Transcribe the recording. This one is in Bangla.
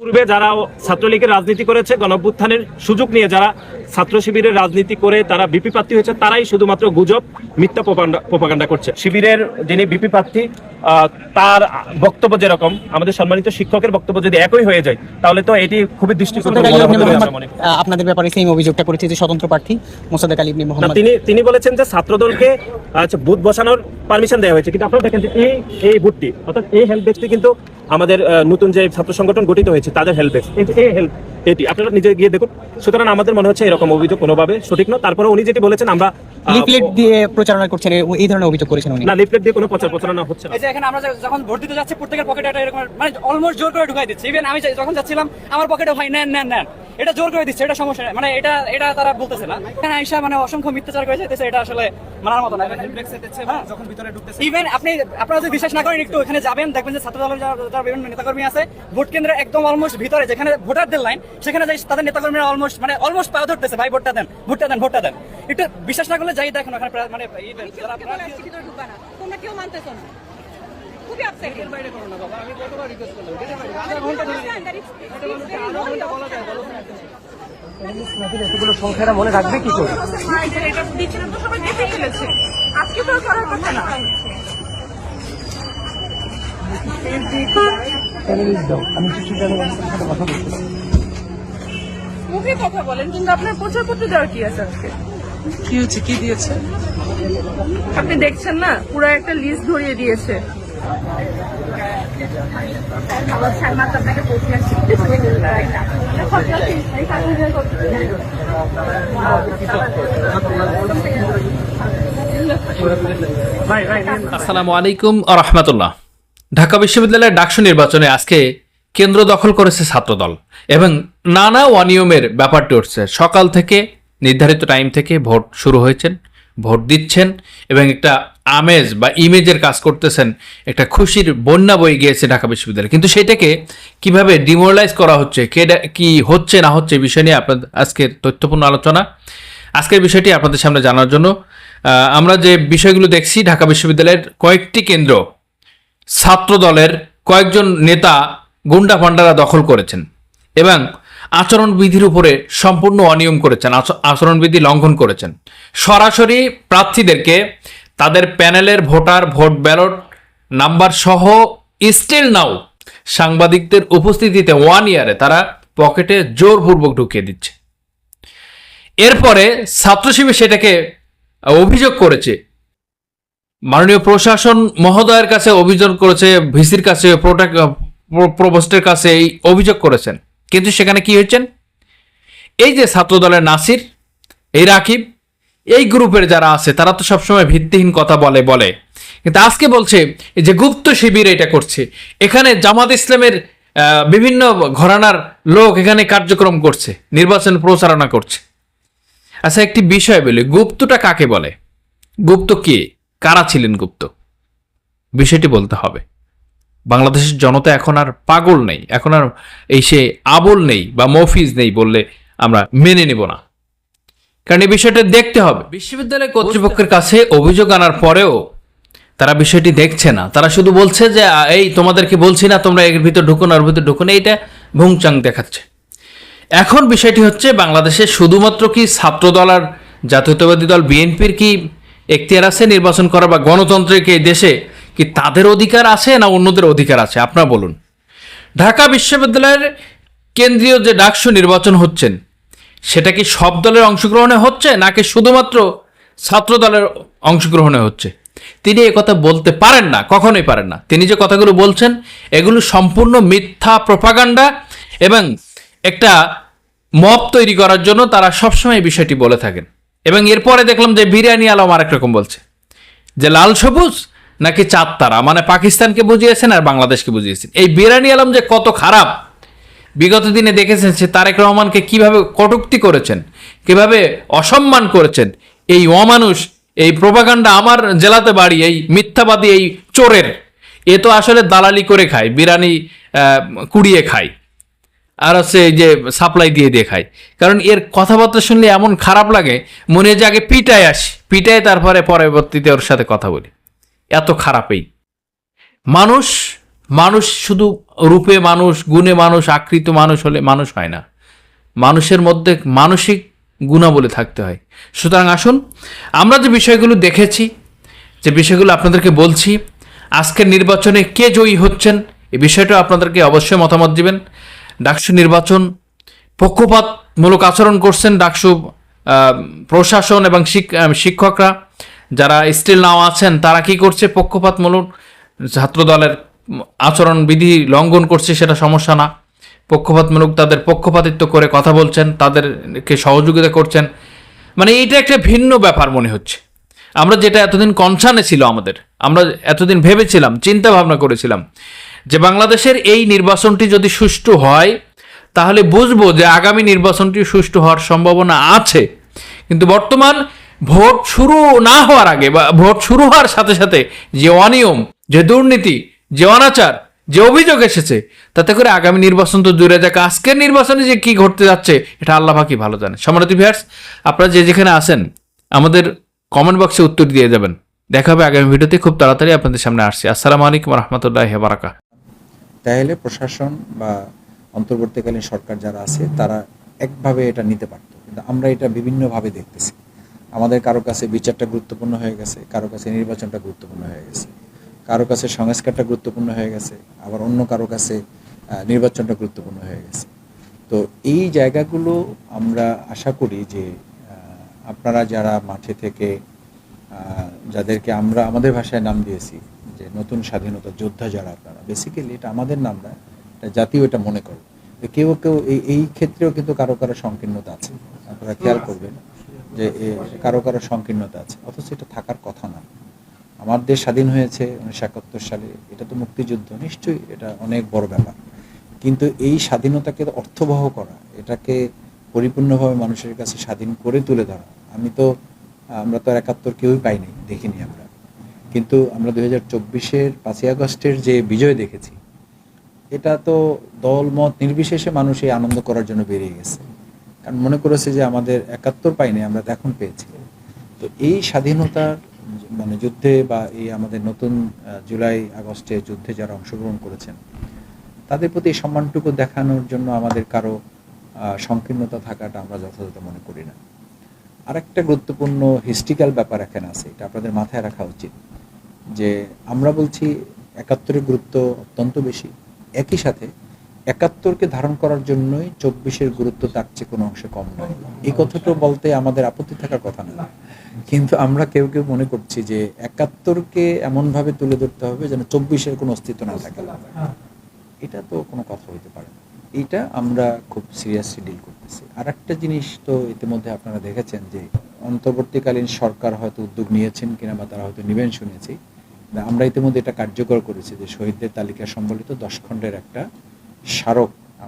পূর্বে যারা ছাত্রলীগের রাজনীতি করেছে গণঅভ্যুত্থানের সুযোগ নিয়ে যারা ছাত্র শিবিরের রাজনীতি করে তারা বিপি প্রার্থী হয়েছে তারাই শুধুমাত্র গুজব মিথ্যা প্রপাগান্ডা করছে শিবিরের যিনি বিপি প্রার্থী তার বক্তব্য যেরকম আমাদের সম্মানিত শিক্ষকের বক্তব্য যদি একই হয়ে যায় তাহলে তো এটি খুবই। আহ, আপনাদের ব্যাপারে সেম অভিযোগটা করেছে যে স্বতন্ত্র প্রার্থী মোসাদ্দেক আলী ইবনে মোহাম্মদ তিনি তিনি বলেছেন যে ছাত্রদলকে আচ্ছা বুথ বসানোর পারমিশন দেওয়া হয়েছে কিন্তু আপনারা দেখেন যে এই এই বুথটি অর্থাৎ এই হেল্প ডেস্কটি কিন্তু আমাদের নতুন যে ছাত্র সংগঠন গঠিত হয়েছে তাদের হেল্প ডেস্ক এই হেল্প এটি। আপনারা নিজে গিয়ে দেখুন। সুতরাং আমাদের মনে হচ্ছে এরকম অভিযোগ কোনোভাবে সঠিক নয়। তারপরে উনি যেটি বলেছেন আমরা লিফলেট দিয়ে প্রচারণা করছেন এই ধরনের অভিযোগ করেছেন উনি। না লিফলেট দিয়ে কোনো প্রচার প্রচারণা হচ্ছে না। এই যে এখানে আমরা যখন ভোট দিতে যাচ্ছি প্রত্যেকের পকেটে একটা এরকম মানে অলমোস্ট জোর করে ঢুকাই দিচ্ছে। ইভেন আমি যখন যাচ্ছিলাম আমার পকেটে ভাই নেন নেন নেন। এটা জোর করে দিচ্ছে এটা সমস্যা মানে এটা এটা তারা বলতেছে না। এখানে আইসা মানে অসংখ্য মিথ্যাচার করে যেতেছে এটা আসলে মানার মতো না। যখন ভিতরে ঢুকতেছে। ইভেন আপনি আপনারা যদি বিশ্বাস না করেন একটু এখানে যাবেন দেখবেন যে ছাত্র দলের যারা বিভিন্ন নেতাকর্মী আছে ভোট কেন্দ্রে একদম অলমোস্ট ভিতরে যেখানে ভোটারদের লাইন সেখানে যাই তাদের নেতাকর্মীরা অলমোস্ট মানে অলমোস্ট পা ধরতেছে ভাই ভোটটা দেন ভোটটা দেন ভোটটা দেন। একটু বিশ্বাস না করলে যাই দেখুন ওখানে মানে এই যারা তোমরা কেউ মানতেছো না। খুবই আপসেট এটা দিচ্ছিল তো সবাই দেখে ফেলেছে। আজকে তো করার কথা না। মুখে কথা বলেন কিন্তু আপনার প্রচারপত্র দেওয়ার কি আছে আজকে? কি হচ্ছে কি দিয়েছে? আপনি দেখছেন না পুরো একটা লিস্ট ধরিয়ে দিয়েছে। আসসালামু আলাইকুম রহমতুল্লাহ। ঢাকা বিশ্ববিদ্যালয়ের ডাকসু নির্বাচনে আজকে কেন্দ্র দখল করেছে ছাত্রদল এবং নানা অনিয়মের ব্যাপারটি উঠছে। সকাল থেকে নির্ধারিত টাইম থেকে ভোট শুরু হয়েছেন ভোট দিচ্ছেন এবং একটা আমেজ বা ইমেজের কাজ করতেছেন, একটা খুশির বন্যা বয়ে গিয়েছে ঢাকা বিশ্ববিদ্যালয়। কিন্তু সেটাকে কীভাবে ডিমোরালাইজ করা হচ্ছে কে কি হচ্ছে, না হচ্ছে বিষয় নিয়ে আপনাদের আজকের তথ্যপূর্ণ আলোচনা। আজকের বিষয়টি আপনাদের সামনে জানার জন্য আমরা যে বিষয়গুলো দেখছি, ঢাকা বিশ্ববিদ্যালয়ের কয়েকটি কেন্দ্র ছাত্র দলের কয়েকজন নেতা গুন্ডা পান্ডারা দখল করেছেন এবং আচরণবিধির উপরে সম্পূর্ণ অনিয়ম করেছেন, আচ- আচরণবিধি লঙ্ঘন করেছেন। সরাসরি প্রার্থীদেরকে তাদের প্যানেলের ভোটার, ভোট ব্যালট, নাম্বার সহ স্টিল নাও সাংবাদিকদের উপস্থিতিতে ওয়ান ইয়ারে তারা পকেটে জোরপূর্বক ঢুকিয়ে দিচ্ছে। এরপরে ছাত্র শিবির সেটাকে অভিযোগ করেছে। মাননীয় প্রশাসন মহোদয়ের কাছে অভিযোগ করেছে, ভিসির কাছে প্রভোস্টের কাছে এই অভিযোগ করেছেন। কিন্তু সেখানে কি হয়েছেন? এই যে ছাত্র দলের নাসির, এই রাকিব এই গ্রুপের যারা আছে, তারা তো সবসময় ভিত্তিহীন কথা বলে বলে। কিন্তু আজকে বলছে যে গুপ্ত শিবির এটা করছে। এখানে জামাত ইসলামের বিভিন্ন ঘরানার লোক এখানে কার্যক্রম করছে, নির্বাচন প্রচারণা করছে। আচ্ছা একটি বিষয় বলি, গুপ্তটা কাকে বলে? গুপ্ত কে? কারা ছিলেন গুপ্ত? বিষয়টি বলতে হবে। বাংলাদেশের জনতা এখন আর পাগল নেই, এখন আর এই সে আবল নেই বা মফিজ নেই বললে আমরা মেনে নেব না। কারণ এই বিষয়টা দেখতে হবে। বিশ্ববিদ্যালয় কর্তৃপক্ষের কাছে অভিযোগ আনার পরেও তারা বিষয়টি দেখছে না। তারা শুধু বলছে যে এই তোমাদেরকে বলছি না তোমরা এর ভিতর ঢুকুন ওর ভিতর ঢুকুন এইটা ভুংচাং দেখাচ্ছে। এখন বিষয়টি হচ্ছে বাংলাদেশে শুধুমাত্র কি ছাত্রদল আর জাতীয়তাবাদী দল বিএনপির কি এখতিয়ার আছে নির্বাচন করা বা গণতন্ত্রের কি এই দেশে কি তাদের অধিকার আছে না অন্যদের অধিকার আছে? আপনারা বলুন। ঢাকা বিশ্ববিদ্যালয়ের কেন্দ্রীয় যে ডাকসু নির্বাচন হচ্ছেন সেটা কি সব দলের অংশগ্রহণে হচ্ছে, নাকি শুধুমাত্র ছাত্র দলের অংশগ্রহণে হচ্ছে? তিনি কথা বলতে পারেন না, কখনোই পারেন না। তিনি যে কথাগুলো বলছেন, এগুলো সম্পূর্ণ মিথ্যা প্রপাগান্ডা এবং একটা মপ তৈরি করার জন্য তারা সবসময় বিষয়টি বলে থাকেন। এবং এরপরে দেখলাম যে বিরিয়ানি আলম আরেক রকম বলছে। যে লাল সবুজ, নাকি চাঁদ তারা? মানে পাকিস্তানকে বুঝিয়েছেন আর বাংলাদেশকে বুঝিয়েছেন। এই বিরিয়ানি আলম যে কত খারাপ বিগত দিনে দেখেছেন সে তারেক রহমানকে কীভাবে কটুক্তি করেছেন, কীভাবে অসম্মান করেছেন। এই অমানুষ, এই প্রভাকাণ্ডা আমার জেলাতে বাড়ি, এই মিথ্যাবাদী এই চোরের। এ তো আসলে দালালি করে খায়, বিরানি কুড়িয়ে খায়। আর হচ্ছে যে সাপ্লাই দিয়ে দিয়ে খায়। কারণ এর কথাবার্তা শুনলে এমন খারাপ লাগে, মনে হয় যে আগে পিটায় আসি। পিটায় তারপরে পরবর্তীতে ওর সাথে কথা বলি। এত খারাপ এই। মানুষ মানুষ শুধু রূপে মানুষ, গুণে মানুষ, আকৃত মানুষ হলে মানুষ হয় না। মানুষের মধ্যে মানসিক গুণাবলী থাকতে হয়। সুতরাং আসুন, আমরা যে বিষয়গুলো দেখেছি, যে বিষয়গুলো আপনাদেরকে বলছি, আজকের নির্বাচনে কে জয়ী হচ্ছেন, এই বিষয়টা আপনাদেরকে অবশ্যই মতামত দিবেন। ডাকসু নির্বাচন পক্ষপাতমূলক আচরণ করছেন ডাকসু প্রশাসন এবং শিক্ষকরা। যারা স্টিল নাও আছেন, তারা কি করছে? পক্ষপাতমূলক ছাত্র দলের আচরণ বিধি লঙ্ঘন করছে সেটা সমস্যা না। পক্ষপাতমূলক তাদের পক্ষপাতিত্ব করে কথা বলছেন, তাদেরকে সহযোগিতা করছেন। মানে এইটা একটা ভিন্ন ব্যাপার মনে হচ্ছে। আমরা যেটা এতদিন কনসার্নে ছিল আমাদের, আমরা এতদিন ভেবেছিলাম, চিন্তা ভাবনা করেছিলাম যে বাংলাদেশের এই নির্বাচনটি যদি সুষ্ঠু হয়, তাহলে বুঝব যে আগামী নির্বাচনটি সুষ্ঠু হওয়ার সম্ভাবনা আছে। কিন্তু বর্তমান ভোট শুরু না হওয়ার আগে বা ভোট শুরু হওয়ার সাথে সাথে যে অনিয়ম, যে দুর্নীতি যে অনাচার, যে অভিযোগ এসেছে, তাতে করে আগামী নির্বাচন তো দূরে যাক। আজকের নির্বাচনে যে কি ঘটতে যাচ্ছে, এটা আল্লাহ পাকি ভালো জানে। সম্রাট ভিয়ার্স আপনারা যে যেখানে আসেন আমাদের কমেন্ট বক্সে উত্তর দিয়ে যাবেন। দেখা হবে আগামী ভিডিওতে, খুব তাড়াতাড়ি আপনাদের সামনে আসছি। আসসালামু আলাইকুম রহমতুল্লাহ বারাকা তাহলে প্রশাসন বা অন্তর্বর্তীকালীন সরকার যারা আছে, তারা একভাবে এটা নিতে পারত। কিন্তু আমরা এটা বিভিন্নভাবে দেখতেছি। আমাদের কারও কাছে বিচারটা গুরুত্বপূর্ণ হয়ে গেছে, কারও কাছে নির্বাচনটা গুরুত্বপূর্ণ হয়ে গেছে। কারও কাছে সংস্কারটা গুরুত্বপূর্ণ হয়ে গেছে, আবার অন্য কারও কাছে নির্বাচনটা গুরুত্বপূর্ণ হয়ে গেছে। তো এই জায়গাগুলো আমরা আশা করি যে আপনারা যারা মাঠে থেকে যাদেরকে আমরা আমাদের ভাষায় নাম দিয়েছি, যে নতুন স্বাধীনতা যোদ্ধা যারা আপনারা বেসিক্যালি এটা আমাদের নাম না, এটা জাতীয় এটা মনে করে। কেউ কেউ এই এই ক্ষেত্রেও কিন্তু কারও কারও সংকীর্ণতা আছে। আপনারা খেয়াল করবেন যে কারও কারও সংকীর্ণতা আছে, অথচ এটা থাকার কথা না। আমার দেশ স্বাধীন হয়েছে উনিশশো একাত্তর সালে। এটা তো মুক্তিযুদ্ধ, নিশ্চয়ই এটা অনেক বড় ব্যাপার। কিন্তু এই স্বাধীনতাকে অর্থবহ করা, এটাকে পরিপূর্ণভাবে মানুষের কাছে স্বাধীন করে তুলে ধরা, আমি তো, আমরা তো আর একাত্তর কেউই পাইনি, দেখিনি আমরা। কিন্তু আমরা দুই হাজার চব্বিশের পাঁচই আগস্টের যে বিজয় দেখেছি, এটা তো দল, মত নির্বিশেষে মানুষ এই আনন্দ করার জন্য বেরিয়ে গেছে। কারণ মনে করেছে যে আমাদের একাত্তর পাইনি, আমরা তো এখন পেয়েছি। তো এই স্বাধীনতার মানে যুদ্ধে বা এই আমাদের নতুন জুলাই আগস্টে যুদ্ধে যারা অংশগ্রহণ করেছেন, তাদের প্রতি এই সম্মানটুকু দেখানোর জন্য আমাদের কারও সংকীর্ণতা থাকাটা আমরা যথাযথ মনে করি না। আরেকটা গুরুত্বপূর্ণ হিস্ট্রিক্যাল ব্যাপার এখানে আছে, এটা আপনাদের মাথায় রাখা উচিত, যে আমরা বলছি একাত্তরের গুরুত্ব অত্যন্ত বেশি। একই সাথে একাত্তরকে ধারণ করার জন্যই চব্বিশের গুরুত্ব তার চেয়ে কোনো অংশে কম নয়। এই কথাটা বলতে আমাদের আপত্তি থাকার কথা না। কিন্তু আমরা কেউ কেউ মনে করছি যে একাত্তরকে এমনভাবে তুলে ধরতে হবে যেন চব্বিশের কোনো অস্তিত্ব না থাকে। এটা তো কোনো কথা হইতে পারে না। এটা আমরা খুব সিরিয়াসলি ডিল করতেছি। আর একটা জিনিস তো ইতিমধ্যে আপনারা দেখেছেন যে অন্তর্বর্তীকালীন সরকার হয়তো উদ্যোগ নিয়েছেন কিনা বা তারা হয়তো নিবেন শুনেছি। আমরা ইতিমধ্যে এটা কার্যকর করেছি যে শহীদদের তালিকা সম্বলিত দশ খণ্ডের একটা স্মারক